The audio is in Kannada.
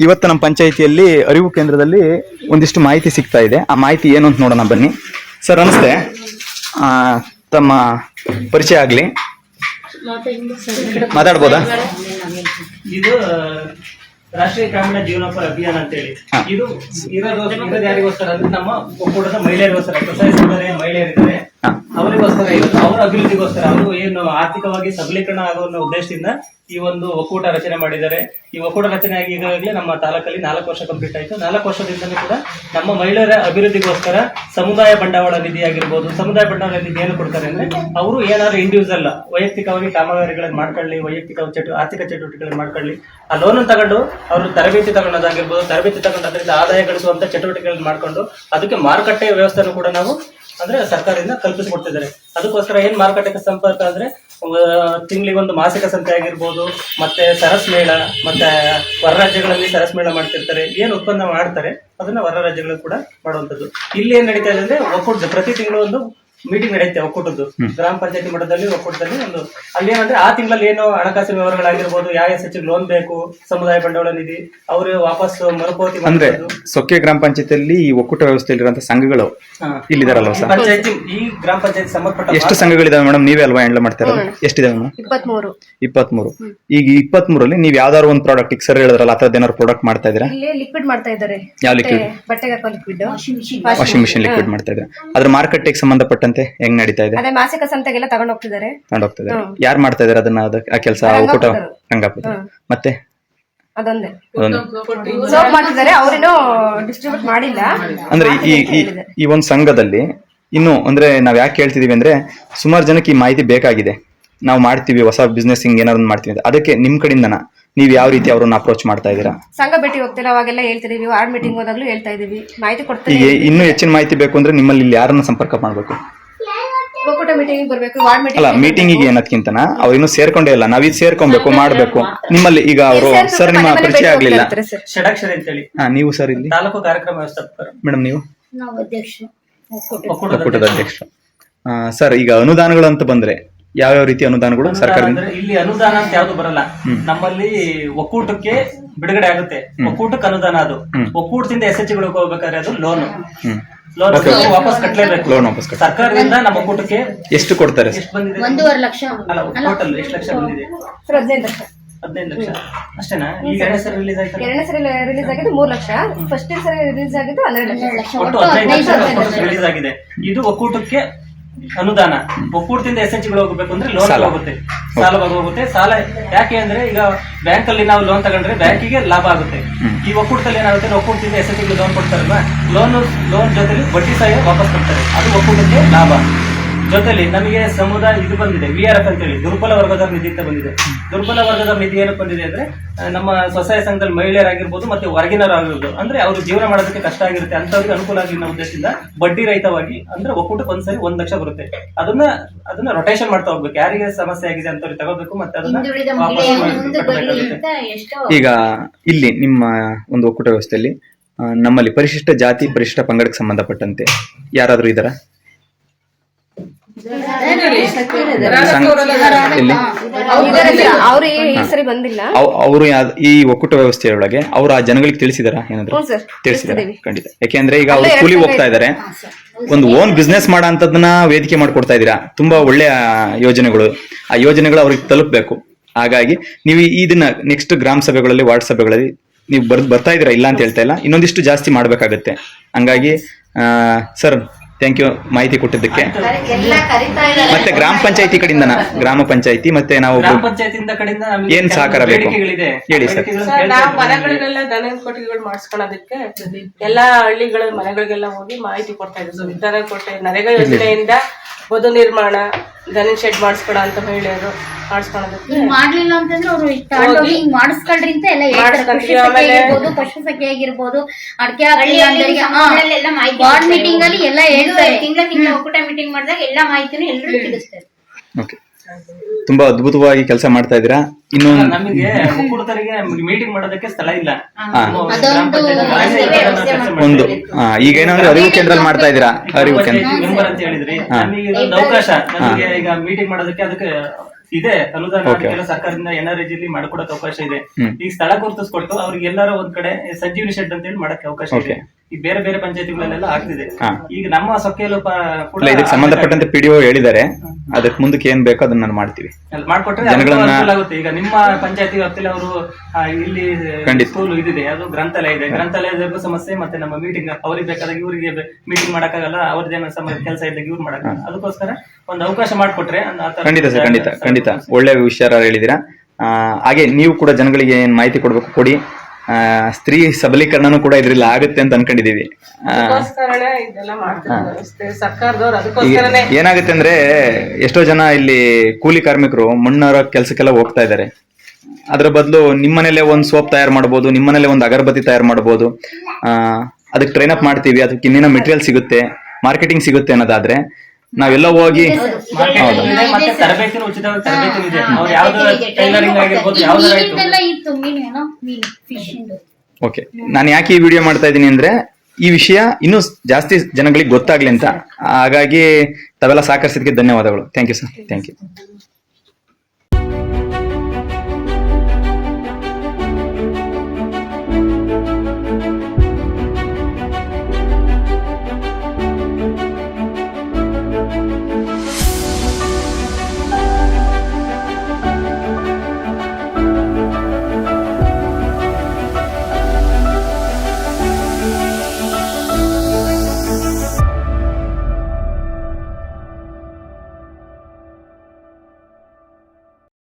ಇವತ್ತು ನಮ್ಮ ಪಂಚಾಯಿತಿಯಲ್ಲಿ ಅರಿವು ಕೇಂದ್ರದಲ್ಲಿ ಒಂದಿಷ್ಟು ಮಾಹಿತಿ ಸಿಗ್ತಾ ಇದೆ. ಆ ಮಾಹಿತಿ ಏನು ಅಂತ ನೋಡೋಣ ಬನ್ನಿ. ಸರ್ ನಮಸ್ತೆ. ತಮ್ಮ ಪರಿಚಯ ಆಗಲಿ. ಮಾತಾಡ್ಬೋದಾ? ಇದು ರಾಷ್ಟ್ರೀಯ ಗ್ರಾಮೀಣ ಜೀವನೋಪಾಯ ಅಭಿಯಾನ ಅಂತ ಹೇಳಿ ಇದು ಇರೋದು ಯಾರಿಗೋಸ್ಕರ ಅಂದ್ರೆ ನಮ್ಮ ಒಕ್ಕೂಟದ ಮಹಿಳೆಯರಿಗೋಸ್ಕರ ಸ್ವಸಹಾಯ ಸಂಘದ ಮಹಿಳೆಯರಿದ್ದಾರೆ. ಅವರಿಗೋಸ್ಕರ ಇವತ್ತು ಅವರ ಅಭಿವೃದ್ಧಿಗೋಸ್ಕರ ಅವರು ಏನು ಆರ್ಥಿಕವಾಗಿ ಸಬಲೀಕರಣ ಆಗೋ ಉದ್ದೇಶದಿಂದ ಈ ಒಂದು ಒಕ್ಕೂಟ ರಚನೆ ಮಾಡಿದ್ದಾರೆ. ಈ ಒಕ್ಕೂಟ ರಚನೆ ಆಗಿ ಈಗಾಗಲೇ ನಮ್ಮ ತಾಲೂಕಲ್ಲಿ ನಾಲ್ಕು ವರ್ಷ ಕಂಪ್ಲೀಟ್ ಆಯ್ತು. ನಾಲ್ಕು ವರ್ಷದಿಂದಲೂ ಕೂಡ ನಮ್ಮ ಮಹಿಳೆಯರ ಅಭಿವೃದ್ಧಿಗೋಸ್ಕರ ಸಮುದಾಯ ಬಂಡವಾಳ ನಿಧಿ ಆಗಿರ್ಬೋದು, ಸಮುದಾಯ ಬಂಡವಾಳ ನಿಧಿ ಏನು ಕೊಡ್ತಾರೆ ಅಂದ್ರೆ ಅವರು ಏನಾದ್ರು ಇಂಡಿವಿಜುವಲ್ ವೈಯಕ್ತಿಕವಾಗಿ ಕಾಮಗಾರಿಗಳನ್ನು ಮಾಡ್ಕೊಳ್ಳಿ, ವೈಯಕ್ತಿಕ ಚಟು, ಆರ್ಥಿಕ ಚಟುವಟಿಕೆಗಳನ್ನು ಮಾಡ್ಕೊಳ್ಳಿ. ಆ ಲೋನ್ ತಗೊಂಡು ಅವರು ತರಬೇತಿ ತಗೊಳ್ಳೋದಾಗಿರ್ಬೋದು ತರಬೇತಿ ತಗೊಂಡು ಅದರಿಂದ ಆದಾಯ ಗಳಿಸುವಂತ ಚಟುವಟಿಕೆಗಳನ್ನು ಮಾಡ್ಕೊಂಡು ಅದಕ್ಕೆ ಮಾರುಕಟ್ಟೆ ವ್ಯವಸ್ಥೆಯನ್ನು ಕೂಡ ನಾವು ಅಂದ್ರೆ ಸರ್ಕಾರದಿಂದ ಕಲ್ಪಿಸಿಕೊಡ್ತಿದ್ದಾರೆ. ಅದಕ್ಕೋಸ್ಕರ ಏನ್ ಮಾರುಕಟ್ಟೆಗೆ ಸಂಪರ್ಕ ಅಂದ್ರೆ ತಿಂಗಳಿಗೆ ಒಂದು ಮಾಸಿಕ ಸಂತೆ ಆಗಿರ್ಬೋದು, ಮತ್ತೆ ಸರಸ್ ಮೇಳ, ಮತ್ತೆ ಹೊರ ರಾಜ್ಯಗಳಲ್ಲಿ ಸರಸ್ ಮೇಳ ಮಾಡ್ತಿರ್ತಾರೆ. ಏನ್ ಉತ್ಪನ್ನ ಮಾಡ್ತಾರೆ, ಅದನ್ನ ಹೊರ ರಾಜ್ಯಗಳಲ್ಲಿ ಕೂಡ ಮಾಡುವಂಥದ್ದು. ಇಲ್ಲಿ ಏನ್ ನಡೀತಾ ಇದೆ ಅಂದ್ರೆ ಒಕ್ಕೂಟ ಪ್ರತಿ ತಿಂಗಳು ಒಂದು ಮೀಟಿಂಗ್ ನಡೆಯುತ್ತೆ ಒಕ್ಕೂಟದ್ದು. ಗ್ರಾಮ ಪಂಚಾಯತಿ ಮಟ್ಟದಲ್ಲಿ ಒಕ್ಕೂಟದಲ್ಲಿ ಒಂದು ಅಲ್ಲಿ ಏನಂದ್ರೆ ಆ ತಿಂಗಳಲ್ಲಿ ಏನು ಹಣಕಾಸಿನ ವ್ಯವಹಾರಗಳಾಗಿರ್ಬೋದು ಯಾವ ಸಚಿವ ಲೋನ್ ಬೇಕು ಸಮುದಾಯ ಬಂಡವಾಳ ನಿಧಿ ಅವರು ವಾಪಸ್ ಮರುಪಾವತಿ ಅಂದ್ರೆ ಸೊಕ್ಕೆ ಗ್ರಾಮ ಪಂಚಾಯತಿಯಲ್ಲಿ ಈ ಒಕ್ಕೂಟ ವ್ಯವಸ್ಥೆಯಲ್ಲಿರುವಂತಹ ಸಂಘಗಳು ಇಲ್ಲಿದಾರಲ್ಲ ಇಲ್ಲಿದಾರಲ್ವ ಸರ್? ಪಂಚಾಯತಿ ಈ ಗ್ರಾಮ ಪಂಚಾಯತಿ ಸಂಬಂಧಪಟ್ಟ ಎಷ್ಟು ಸಂಘಗಳಿದಾವೆ ಮೇಡಮ್? ನೀವೇ ಅಲ್ವಾ ಹ್ಯಾಂಡಲ್ ಮಾಡ್ತಾ ಇರೋದು? ಎಷ್ಟಿದಾವೆ ಮೇಡಮ್? ಇಪ್ಪತ್ಮೂರು. ಇಪ್ಪತ್ಮೂರು. ಈಗ ಇಪ್ಪತ್ಮೂರಲ್ಲಿ ನೀವು ಯಾವ್ದಾದ್ರು ಒಂದು ಪ್ರಾಡಕ್ಟ್ ಈಗ ಸರ್ ಹೇಳಿದ್ರಲ್ಲ ಆ ಏನಾದ್ರು ಪ್ರಾಡಕ್ಟ್ ಮಾಡ್ತಾ ಇದ್ದೀರಾ? ಲಿಕ್ವಿಡ್ ಮಾಡ್ತಾ ಇದ್ದಾರೆ. ಯಾವ ಲಿಕ್ವಿಡ್ ಬಟ್ಟೆ ಲಿಕ್ವಿಡ್ ವಾಷಿಂಗ್ ಮಿಷಿನ್ ಲಿಕ್ವಿಡ್ ಮಾಡ್ತಾ ಇದ್ದಾರೆ. ಅದ್ರ ಮಾರ್ಕೆಟ್ ಸಂಬಂಧಪಟ್ಟಂತೆ ಹೆಂಗ್ ನಡೀತಾ ಇದೆ? ಅದೇ ಮಾಸಿಕ ಸಂತೆಗೆಲ್ಲ ತಗೊಂಡ್ ಹೋಗ್ತಿದ್ದಾರೆ. ತಗೊಂಡ್ ಹೋಗ್ತಾ ಇದ್ದಾರೆ ಯಾರು ಮಾಡ್ತಾ ಇದಾರೆ ಅದನ್ನ ಅದ- ಆ ಕೆಲಸ ರಂಗಾಪುರದವ್ರು. ರಂಗಾಪುರ ಮತ್ತೆ? ಅದೊಂದೇ. ಅದೊಂದು. ಸೋಪ್ ಮಾಡ್ತಿದ್ದಾರೆ ಅವ್ರೇನೋ ಡಿಸ್ಟ್ರಿಬ್ಯೂಟ್ ಮಾಡಿಲ್ಲ. ಅಂದ್ರೆ ಈ ಈ ಈ ಒಂದು ಸಂಘದಲ್ಲಿ ಇನ್ನು ಅಂದ್ರೆ ನಾವ್ ಯಾಕೆ ಹೇಳ್ತಿದೀವಿ ಅಂದ್ರೆ ಸುಮಾರು ಜನಕ್ಕೆ ಈ ಮಾಹಿತಿ ಬೇಕಾಗಿದೆ. ನಾವು ಮಾಡ್ತೀವಿ ಹೊಸ ಬಿಸ್ನೆಸ್ ಹಿಂಗ್ ಏನಾದ್ರು ಮಾಡ್ತೀವಿ ಅಂತ. ಅದಕ್ಕೆ ನಿಮ್ ಕಡೆಯಿಂದ ನೀವ್ ಯಾವ ರೀತಿ ಅವ್ರನ್ನ ಅಪ್ರೋಚ್ ಮಾಡ್ತಾ ಇದ್ದೀರಾ? ಸಂಘ ಭೇಟಿ ಹೋಗ್ತಿಲ್ಲ ಅವಾಗೆಲ್ಲ ಹೇಳ್ತಿದೀವಿ. ವಾರ್ಡ್ ಮೀಟಿಂಗ್ ಹೋದಾಗ್ಲೂ ಹೇಳ್ತಾ ಇದೀವಿ ಮಾಹಿತಿ ಕೊಡ್ತೀವಿ. ಈಗ ಇನ್ನೂ ಹೆಚ್ಚಿನ ಮಾಹಿತಿ ಬೇಕು ಅಂದ್ರೆ ನಿಮ್ಮಲ್ಲಿ ಇಲ್ಲಿ ಯಾರನ್ನ ಸಂಪರ್ಕ ಮಾಡ್ಬೇಕು? ಮೀಟಿಂಗ್ ಬರ್ಬೇಕು ವಾರ್ಡ್ ಅಲ್ಲ ಮೀಟಿಂಗ್ ಮೀಟಿಂಗಿಗೆ ಅವ್ರು ಇನ್ನೂ ಸೇರ್ಕೊಂಡೇ ಇಲ್ಲ. ನಾವ್ ಇದು ಸೇರ್ಕೊಬೇಕು ಮಾಡ್ಬೇಕು. ನಿಮ್ಮಲ್ಲಿ ಈಗ ಅವರು ಸರ್ ನಿಮ್ಮ ಪರಿಚಯ ಆಗ್ಲಿಲ್ಲ. ಸರ್? ಅಂತೇಳಿ ಹಾ ನೀವು ಸರ್ ಇಲ್ಲಿ? ತಾಲೂಕು ಕಾರ್ಯಕ್ರಮ ವ್ಯವಸ್ಥಾಪಕರು. ಮೇಡಮ್ ನೀವು? ಒಕ್ಕೂಟದ ಒಕ್ಕೂಟದ ಅಧ್ಯಕ್ಷರು. ಸರ್ ಈಗ ಅನುದಾನಗಳು ಅಂತ ಬಂದ್ರೆ ಯಾವ್ಯಾವ ರೀತಿ ಅನುದಾನಗಳು? ಸರ್ಕಾರದಿಂದ? ಅಂದ್ರೆ ಇಲ್ಲಿ ಅನುದಾನ ಅಂತ ಯಾವ್ದು ಬರಲ್ಲ. ನಮ್ಮಲ್ಲಿ ಒಕ್ಕೂಟಕ್ಕೆ ಬಿಡುಗಡೆ ಆಗುತ್ತೆ. ಒಕ್ಕೂಟಕ್ಕೆ ಅನುದಾನ ಅದು. ಒಕ್ಕೂಟದಿಂದ ಎಸ್ ಎಚ್ ಗಳಿಗೆ ಹೋಗ್ಬೇಕಾದ್ರೆ ಅದು ಲೋನ್ ಲೋನ್ ವಾಪಸ್ ಕಟ್ಲೇಬೇಕು. ಲೋನ್ ವಾಪಸ್ ಕಟ್ಟಿ ಸರ್ಕಾರದಿಂದ ನಮ್ಮ ಒಕ್ಕೂಟಕ್ಕೆ ಎಷ್ಟು ಕೊಡ್ತಾರೆ ಎಷ್ಟು ಬಂದಿದೆ? ಒಂದೂವರೆ ಲಕ್ಷ. ಅಲ್ಲ ಒಕ್ಕೂಟಲ್ಲಿ ಎಷ್ಟು ಲಕ್ಷ ಬಂದಿದೆ? ಸರ್ ಹದಿನೈದು ಲಕ್ಷ. ಹದಿನೈದು ಲಕ್ಷ. ಅಷ್ಟೇನಾ? ಈಗ ಎರಡನೇ ಸರಿ ರಿಲೀಸ್ ಆಯ್ತಲ್ಲ? ಎರಡನೇ ಸರಿ ರಿಲೀಸ್ ಆಗಿದ್ದು ಮೂರ್ ಲಕ್ಷ. ಫಸ್ಟ್ ಸರಿ ರಿಲೀಸ್ ಆಗಿದ್ದು ಹನ್ನೆರಡು ಲಕ್ಷ. ಒಟ್ಟು ಹದಿನೈದು ಲಕ್ಷ ರಿಲೀಸ್ ಆಗಿದೆ. ಇದು ಒಕ್ಕೂಟಕ್ಕೆ ಅನುದಾನ. ಒಕ್ಕೂಟದಿಂದ ಎಸ್ ಎಚ್ಗಳು ಹೋಗಬೇಕು ಅಂದ್ರೆ ಲೋನ್ ಸಾಲ. ಹೋಗುತ್ತೆ. ಸಾಲ ಯಾಕೆ ಅಂದ್ರೆ ಈಗ ಬ್ಯಾಂಕ್ ಅಲ್ಲಿ ನಾವು ಲೋನ್ ತಗೊಂಡ್ರೆ ಬ್ಯಾಂಕಿಗೆ ಲಾಭ ಆಗುತ್ತೆ. ಈ ಒಕ್ಕೂಟದಲ್ಲಿ ಏನಾಗುತ್ತೆ ಒಕ್ಕೂಟದಿಂದ ಎಸ್ ಎಸ್ ಲೋನ್ ಕೊಡ್ತಾರಲ್ವಾ? ಲೋನ್ ಲೋನ್ ಜೊತೆಲಿ ಬಡ್ಡಿ ಸಹ ವಾಪಸ್ ಕೊಡ್ತಾರೆ. ಅದು ಒಕ್ಕೂಟಕ್ಕೆ ಲಾಭ. ಜೊತೆಲಿ ನಮಗೆ ಸಮುದಾಯ ಇದು ಬಂದಿದೆ ವಿ ಆರ್ ಎಫ್ ಅಂತೇಳಿ ದುರ್ಬಲ ವರ್ಗದ ನಿಧಿ ಅಂತ ಬಂದಿದೆ. ದುರ್ಬಲ ವರ್ಗದ ನಿಧಿ ಏನಕ್ಕೆ ಬಂದಿದೆ ಅಂದ್ರೆ ಆ, ನಮ್ಮ ಸ್ವಸಹಾಯ ಸಂಘದಲ್ಲಿ ಮಹಿಳೆಯರಾಗಿರ್ಬೋದು ಮತ್ತೆ ಹೊರಗಿನವರಾಗಿರ್ಬೋದು. ಅಂದ್ರೆ ಅವರು ಜೀವನ ಮಾಡೋದಕ್ಕೆ ಕಷ್ಟ ಆಗಿರುತ್ತೆ ಅಂತವ್ರಿಗೆ ಅನುಕೂಲ ಆಗಿ ಅನ್ನೋ ಉದ್ದೇಶದಿಂದ ಬಡ್ಡಿ ರಹಿತವಾಗಿ ಅಂದ್ರೆ ಒಕ್ಕೂಟಕ್ಕೆ ಒಂದ್ಸರಿ ಒಂದ್ ಲಕ್ಷ ಬರುತ್ತೆ. ಅದನ್ನ ಅದನ್ನ ರೊಟೇಷನ್ ಮಾಡ್ತಾ ಹೋಗ್ಬೇಕು. ಯಾರಿಗೆ ಸಮಸ್ಯೆ ಆಗಿದೆ ಅಂತವ್ರಿಗೆ ತಗೋಬೇಕು ಮತ್ತೆ ಅದನ್ನ ಈಗ ಇಲ್ಲಿ ನಿಮ್ಮ ಒಂದು ಒಕ್ಕೂಟ ವ್ಯವಸ್ಥೆಯಲ್ಲಿ ನಮ್ಮಲ್ಲಿ ಪರಿಶಿಷ್ಟ ಜಾತಿ ಪರಿಶಿಷ್ಟ ಪಂಗಡಕ್ಕೆ ಸಂಬಂಧಪಟ್ಟಂತೆ ಯಾರಾದರೂ ಇದಾರ ಅವ್ರು ಈ ಸರಿ ಬಂದಿಲ್ಲ. ಅವರು ಈ ಒಕ್ಕೂಟ ವ್ಯವಸ್ಥೆಯೊಳಗೆ ಅವ್ರು ಆ ಜನಗಳಿಗೆ ತಿಳಿಸಿದಾರ ಏನಾದ್ರು? ತಿಳಿಸಿದಾರೆ? ಖಂಡಿತ. ಯಾಕೆಂದ್ರೆ ಈಗ ಅವ್ರು ಕೂಲಿ ಹೋಗ್ತಾ ಇದಾರೆ. ಒಂದು ಓನ್ ಬಿಸ್ನೆಸ್ ಮಾಡೋ ಅಂತದನ್ನ ವೇದಿಕೆ ಮಾಡ್ಕೊಡ್ತಾ ಇದೀರಾ ತುಂಬಾ ಒಳ್ಳೆಯ ಯೋಜನೆಗಳು. ಆ ಯೋಜನೆಗಳು ಅವ್ರಿಗೆ ತಲುಪಬೇಕು. ಹಾಗಾಗಿ ನೀವು ಇದನ್ನ ನೆಕ್ಸ್ಟ್ ಗ್ರಾಮ ಸಭೆಗಳಲ್ಲಿ ವಾರ್ಡ್ ಸಭೆಗಳಲ್ಲಿ ನೀವು ಬರ್ ಬರ್ತಾ ಇದೀರಾ ಇಲ್ಲ ಅಂತ ಹೇಳ್ತಾ ಇಲ್ಲ. ಇನ್ನೊಂದಿಷ್ಟು ಜಾಸ್ತಿ ಮಾಡ್ಬೇಕಾಗತ್ತೆ. ಹಂಗಾಗಿ ಸರ್ ಥ್ಯಾಂಕ್ ಯು ಮಾಹಿತಿ ಕೊಟ್ಟಿದ್ದಕ್ಕೆ ಮತ್ತೆ ಗ್ರಾಮ ಪಂಚಾಯತಿ ಕಡೆಯಿಂದನ ಗ್ರಾಮ ಪಂಚಾಯತಿ ಮತ್ತೆ ನಾವು ಗ್ರಾಮ ಪಂಚಾಯತಿಂದ ಕಡೆಯಿಂದ ನಮಗೆ ಏನ್ ಸಹಕಾರ ಬೇಕು? ಬೇಡಿಕೆಗಳಿದೆ ಹೇಳಿ ಸರ್. ನಾವು. ಮನೆಗಳಿಗೆಲ್ಲ ದನ ಕೊಟ್ಟಿಗೆಗಳು ಮಾಡಿಸ್ಕೊಳ್ಳೋದಕ್ಕೆ ಎಲ್ಲಾ ಹಳ್ಳಿಗಳ ಮನೆಗಳಿಗೆಲ್ಲ ಹೋಗಿ ಮಾಹಿತಿ ಕೊಡ್ತಾ ಇದ್ದೀವಿ ದನ ಕೊಟ್ಟೆ ನರೇಗಾ ಯೋಜನೆಯಿಂದ ಬದು ನಿರ್ಮಾಣ ದನ ಶೆಡ್ ಮಾಡಿಸ್ಕೊಡ ಅಂತ ಹೇಳಿದ್ರು ಮಾಡಿಸ್ಕೊಳೋದಕ್ಕೆ. ಮಾಡ್ಲಿಲ್ಲ ಅಂತಂದ್ರೆ ಅವರು ತಗೊಂಡೋಗಿ ಹಿಂಗ್ ಮಾಡಿಸ್ಕೊಳ್ರಿ ಅಂತ ಎಲ್ಲ ಹೇಳ್ತಾರೆ. ಮಾಡಿಸ್ಕೊಂಡ್ವಿ, ಕೃಷಿ ಸಖಿ ಆಮೇಲೆ- ಆಗಿರ್ಬೋದು ಪಶು ಸಖಿ ಆಗಿರ್ಬೋದು ಅಡಕೆ ವಾರ್ಡ್ ಮೀಟಿಂಗ್ ಅಲ್ಲಿ ಎಲ್ಲ ಹೇಳ್ತಾರೆ. ತಿಂಗಳ ತಿಂಗಳ ಒಕ್ಕೂಟ ಮೀಟಿಂಗ್ ಮಾಡಿದಾಗ ಎಲ್ಲಾ ಮಾಹಿತಿನೂ ಎಲ್ಲರೂ ತಿಳಿಸ್ತಾರೆ ಓಕೆ ತುಂಬಾ ಅದ್ಭುತವಾಗಿ ಕೆಲಸ ಮಾಡ್ತಾ ಇದ್ದೀರಾ? ಇನ್ನೊಂದು ನಮಗೆ ಮೀಟಿಂಗ್ ಮಾಡೋದಕ್ಕೆ ಸ್ಥಳ ಇಲ್ಲ. ಗ್ರಾಮ ಪಂಚಾಯತ್ ಒಂದು ಆ, ಈಗ ಏನಂದ್ರೆ ಅರಿವು ಕೇಂದ್ರ ಮಾಡ್ತಾ ಇದ್ದೀರಾ? ಅರಿವು ಕೇಂದ್ರ ಮೆಂಬರ್ ಅಂತ ಹೇಳಿದ್ರಿ. ನಮಗೆ ಇದೊಂದು ಅವಕಾಶ. ನಮಗೆ ಈಗ ಮೀಟಿಂಗ್ ಮಾಡೋದಕ್ಕೆ ಅದಕ್ಕೆ ಇದೆ. ಅನುದಾನ ಸರ್ಕಾರದಿಂದ ಅದಕ್ಕೆಲ್ಲ ಸರ್ಕಾರದಿಂದ ಎನ್ಆರ್ಎಜಿ ಮಾಡ್ಕೊಡಕ್ ಅವಕಾಶ ಇದೆ. ಹ್ಮ್. ಈಗ ಸ್ಥಳ ಗುರುತಿಸ್ಕೊಟ್ಟು ಅವ್ರಿಗೆ ಎಲ್ಲಾರ ಒಂದ್ ಕಡೆ ಸಂಜೀವಿನಿ ಶೆಡ್ ಅಂತ ಹೇಳಿ ಮಾಡಕ್ಕೆ ಅವಕಾಶ ಇದೆ. Okay. ಈಗ ಬೇರೆ ಬೇರೆ ಪಂಚಾಯತಿಗಳಲ್ಲೆಲ್ಲ ಆಗ್ತಿದೆ. ಹಾ. ಈಗ ನಮ್ಮ ಸೊಕ್ಕೆಯಲ್ಲೂ ಪ- ಕೂಡ ಇಲ್ಲ ಇದಕ್ಕೆ ಸಂಬಂಧಪಟ್ಟಂತೆ ಪಿಡಿಒ ಹೇಳಿದ್ದಾರೆ. ಅದಕ್ಕೆ ಮುಂದಕ್ಕೆ ಏನ್ ಬೇಕೋ ಅದನ್ನ ನಾನು ಮಾಡ್ತೀವಿ. ಅಲ್ಲಿ ಮಾಡ್ಕೊಟ್ರೆ ಜನಗಳನ್ನ- ಜನಗಳನ್ನ ಅನುಕೂಲ ಆಗುತ್ತೆ. ಈಗ ನಿಮ್ಮ ಪಂಚಾಯತಿ ವ್ಯಾಪ್ತಿಯಲ್ಲಿ ಅವರು ಇಲ್ಲಿ ಖಂಡಿತ. ಸ್ಕೂಲ್ ಇದಿದೆ. ಅದು ಗ್ರಂಥಾಲಯ ಇದೆ. ಗ್ರಂಥಾಲಯದಲ್ಲೂ ಸಮಸ್ಯೆ ಮತ್ತೆ ನಮ್ಮ ಮೀಟಿಂಗ್ ಅವ್ರಿಗೆ ಬೇಕಾದಾಗ ಇವ್ರಿಗೆ ಮೀಟಿಂಗ್ ಮಾಡಕ್ಕಾಗಲ್ಲ. ಅವ್ರದ್ದೇನೋ ಸಮ ಕೆಲಸ ಇದ್ದಾಗ ಇವ್ರು ಮಾಡಕ್ಕಾಗಲ್ಲ ಅದಕ್ಕೋಸ್ಕರ ಒಂದು ಅವಕಾಶ ಮಾಡಿಕೊಟ್ರೆ ಖಂಡಿತ ಸರ್ ಖಂಡಿತ ಖಂಡಿತ. ಒಳ್ಳೆ ವಿಚಾರ ಹೇಳಿದಿರಾ ಆ, ಹಾಗೆ ನೀವು ಕೂಡ ಜನಗಳಿಗೆ ಏನ್ ಮಾಹಿತಿ ಕೊಡ್ಬೇಕು ಕೊಡಿ. ಸ್ತ್ರೀ ಸಬಲೀಕರಣನೂ ಕೂಡ ಇದ್ರಲ್ಲಿ ಆಗುತ್ತೆ ಅಂತ ಅನ್ಕೊಂಡಿದೀವಿ ಏನಾಗುತ್ತೆ ಅಂದ್ರೆ ಎಷ್ಟೋ ಜನ ಇಲ್ಲಿ ಕೂಲಿ ಕಾರ್ಮಿಕರು ಮಣ್ಣರ ಕೆಲಸಕ್ಕೆಲ್ಲ ಹೋಗ್ತಾ ಇದ್ದಾರೆ. ಅದ್ರ ಬದಲು ನಿಮ್ಮನೇಲೆ ಒಂದು ಸೋಪ್ ತಯಾರು ಮಾಡ್ಬೋದು ನಿಮ್ಮನೇಲೆ ಒಂದು ಅಗರಬತ್ತಿ ತಯಾರು ಮಾಡ್ಬೋದು. ಆ, ಅದಕ್ಕೆ ಟ್ರೈನ್ ಅಪ್ ಮಾಡ್ತೀವಿ ಅದಕ್ಕೆ ಇನ್ನೇನೋ ಮೆಟೀರಿಯಲ್ ಸಿಗುತ್ತೆ ಮಾರ್ಕೆಟಿಂಗ್ ಸಿಗುತ್ತೆ ಅನ್ನೋದಾದ್ರೆ ನಾವೆಲ್ಲ ಹೋಗಿ Marketing ಮತ್ತೆ ತರಬೇತಿನೂ ಉಚಿತವಾಗಿ ತರಬೇತಿ ಇದೆ. ಅವ್ರು ಯಾವ್ದು ಟೈಲರಿಂಗ್ ಆಗಿರ್ಬೋದು ಯಾವ್ದಾರ ಆಯ್ತು ಮೀನಿಂದೆಲ್ಲ ಇತ್ತು ಮೀನು ಏನೋ? ಮೀನು ಫಿಶ್ ಓಕೆ ನಾನು ಯಾಕೆ ಈ ವಿಡಿಯೋ ಮಾಡ್ತಾ ಇದ್ದೀನಿ ಅಂದ್ರೆ ಈ ವಿಷಯ ಇನ್ನೂ ಜಾಸ್ತಿ ಜನಗಳಿಗೆ ಗೊತ್ತಾಗ್ಲಿ ಅಂತ. ಹಾಗಾಗಿ ತಾವೆಲ್ಲ ಸಹಕರಿಸಿದ್ದಕ್ಕೆ ಧನ್ಯವಾದಗಳು. Thank you sir thank you